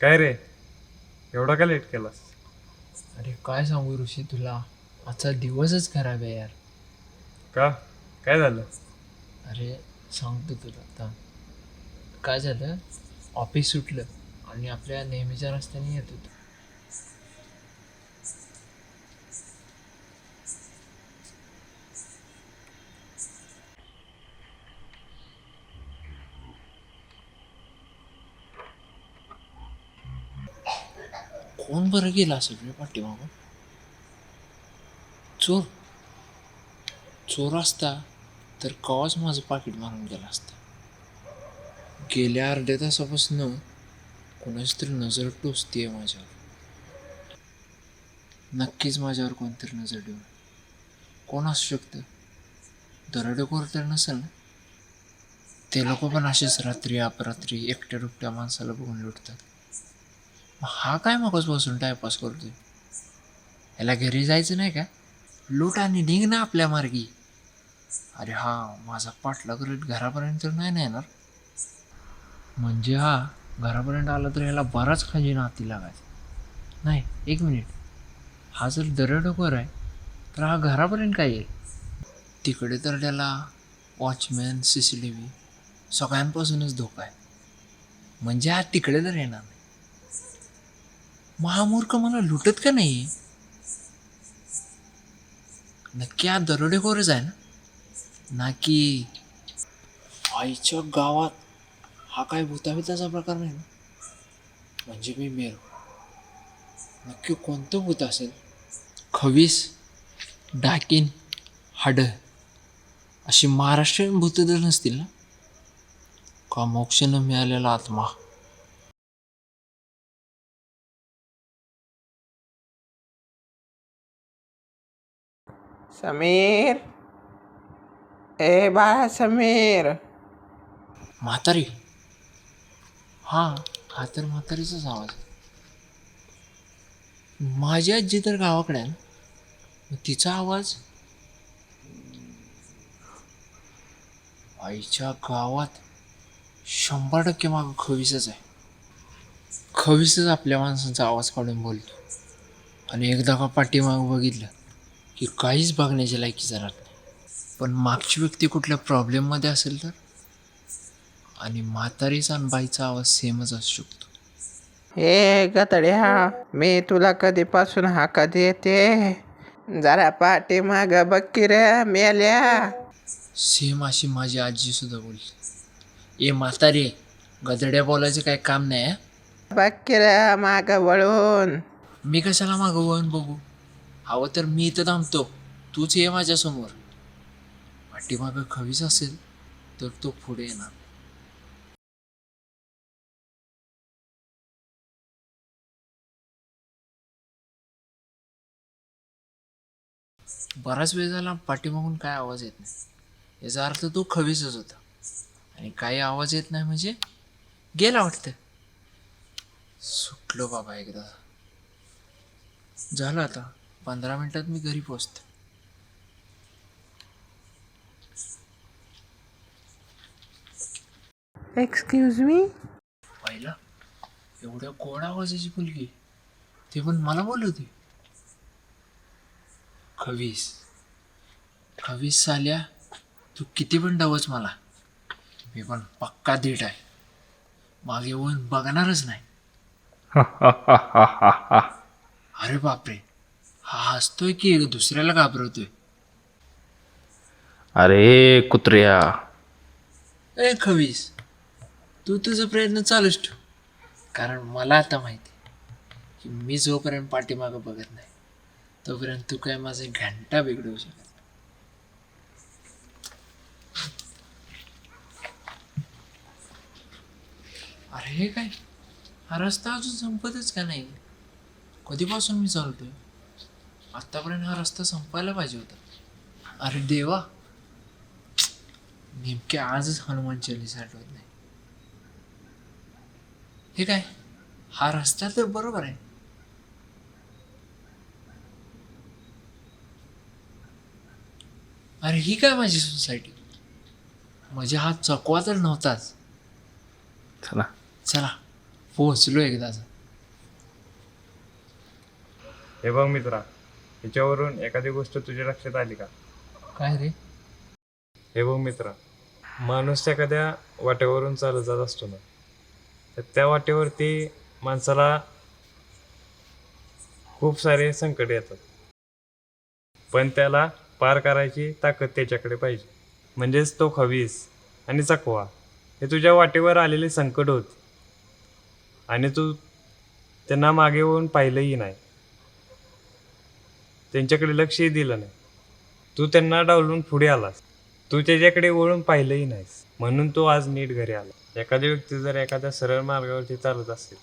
काय रे? एवढा का लेट केलास? अरे काय सांगू ऋषी तुला? आजचा दिवसच खराब आहे यार. का? काय झालं? अरे सांगतो तुला आता. काय झालं? ऑफिस सुटलं आणि आपल्या नेहमीच्या रस्त्याने येत होतो. कोण बरं गेला सगळे पाठीमागून चोर. चोर असता तर कवाच माझं पाकिट मारून गेला असता. गेल्या अर्ध्या तासापासून कोणाची तरी नजर टोचते माझ्यावर. नक्कीच माझ्यावर कोणतरी नजर ठेवून. कोण असू शकतं? दरोडेखोर तर नसेल ना? ते लोक पण असेच रात्री अपरात्री एकट्या दुकट्या माणसाला बघून लुटतात. हा काय मगच बसून टायपास करतोय? याला घरी जायचं नाही का? लूट आणि निघ ना आपल्या मार्गी. अरे हा माझा पाठला करत घरापर्यंत तर नाही ना येणार? म्हणजे हा घरापर्यंत आला तर याला बराच खजिना हाती लागायचा. नाही एक मिनिट. हा जर दरडोकर आहे तर हा घरापर्यंत काय येईल? तिकडे तर त्याला watchman C C T V सगळ्यांपासूनच धोका आहे. म्हणजे हा तिकडे तर येणार नाही. महामूर्ख मला लुटत का नाही? नक्की हा दरोडेखोरच आहे ना? ना की आईच्या गावात हा काय भूताभिताचा प्रकार नाही ना? म्हणजे मी मेरू. नक्की कोणतं भूत असेल? खवीस डाकीन हाड अशी महाराष्ट्रीयन भूत तर नसतील ना? का मोक्षानं मिळालेला आत्मा? समीर. ए बाळा समीर. म्हातारी. हा हा तर म्हातारीचाच आवाज आहे. माझी आजी तर गावाकडे आहे ना. मग तिचा आवाज? आईच्या गावात शंभर टक्के मागं खवीसच आहे. खवीसच आपल्या माणसांचा आवाज काढून बोलतो. आणि एकदा का पाठीमागं बघितलं की काहीच बघण्याच्या लायकीचं राहत नाही. पण मागची व्यक्ती कुठल्या प्रॉब्लेममध्ये असेल तर? आणि म्हातारीचा आणि बाईचा आवाज सेमच असू शकतो. ए गतड्या मी तुला कधीपासून हाका देते जरा पाठी माग बघ की रे मेल्या. सेम अशी माझी आजी सुद्धा बोलली. ए म्हातारे गदड्या बोलायचं काय काम नाही हं? बघ की रे माग वळून. मी कशाला मागं वळून बघू? हवं तर मी इथं थांबतो. तूच ये माझ्यासमोर. पाठीमागं खवीस असेल तर तो पुढे येणार. बराच वेळ झाला पाठीमागून काय आवाज येत नाही. याचा अर्थ तो खवीसच होता. आणि काही आवाज येत नाही म्हणजे गेला वाटतं. सुटलो बाबा एकदा. झालं आता. पंधरा मिनिटात मी घरी पोचतो एक्सक्यूज मी पाहिलं? एवढ्या गोड आवाजाची मुलगी. ते पण मला बोलवते. खवीस खवीस साल्या तू किती पण डवच मला. मी पण पक्का धीट आहे. मागे येऊन बघणारच नाही. अरे बापरे. हा हसतोय की दुसऱ्याला घाबरवतोय? अरे कुत्र्या. ए खवीस तू तुझा प्रयत्न चालूच ठेव. कारण मला आता माहिती की मी जोपर्यंत पाठीमागं बघत नाही तोपर्यंत तू काय माझे घंटा बिघडवू शकत. अरे हे काय? हा रस्ता अजून संपतच का नाही? कधीपासून मी चालतोय? आतापर्यंत हा रस्ता संपायला पाहिजे होता. अरे देवा. नेमक्या आजच हनुमान चालीसा आठवत नाही. हे काय? हा रस्ता तर बरोबर आहे. अरे ही काय माझी सोसायटी? म्हणजे हा चकवा तर नव्हताच. चला. चला पोहोचलो एकदाचा. हे बघ मित्रा ह्याच्यावरून एखादी गोष्ट तुझ्या लक्षात आली का? काय रे? हे बघ मित्रा माणूस एखाद्या वाटेवरून चालत जात असतो ना तर त्या वाटेवरती माणसाला खूप सारे संकट येतात. पण त्याला पार करायची ताकद त्याच्याकडे पाहिजे. म्हणजेच तो खवीस आणि चकवा हे तुझ्या वाटेवर आलेले संकट होत. आणि तू त्यांना मागे होऊन पाहिलंही नाही. त्यांच्याकडे लक्षही दिलं नाही. तू त्यांना डावलून पुढे आलास. तू त्याच्याकडे वळून पाहिलंही नाहीस. म्हणून तो आज नीट घरी आला. एखादी व्यक्ती जर एखाद्या सरळ मार्गावरती चालत असेल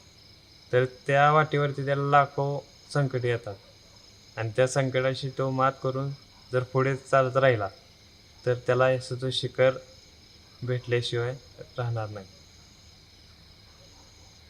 तर त्या वाटेवरती त्याला लाखो संकट येतात. आणि त्या संकटाशी तो मात करून जर पुढे चालत राहिला तर त्याला यशाचं शिखर भेटल्याशिवाय राहणार नाही.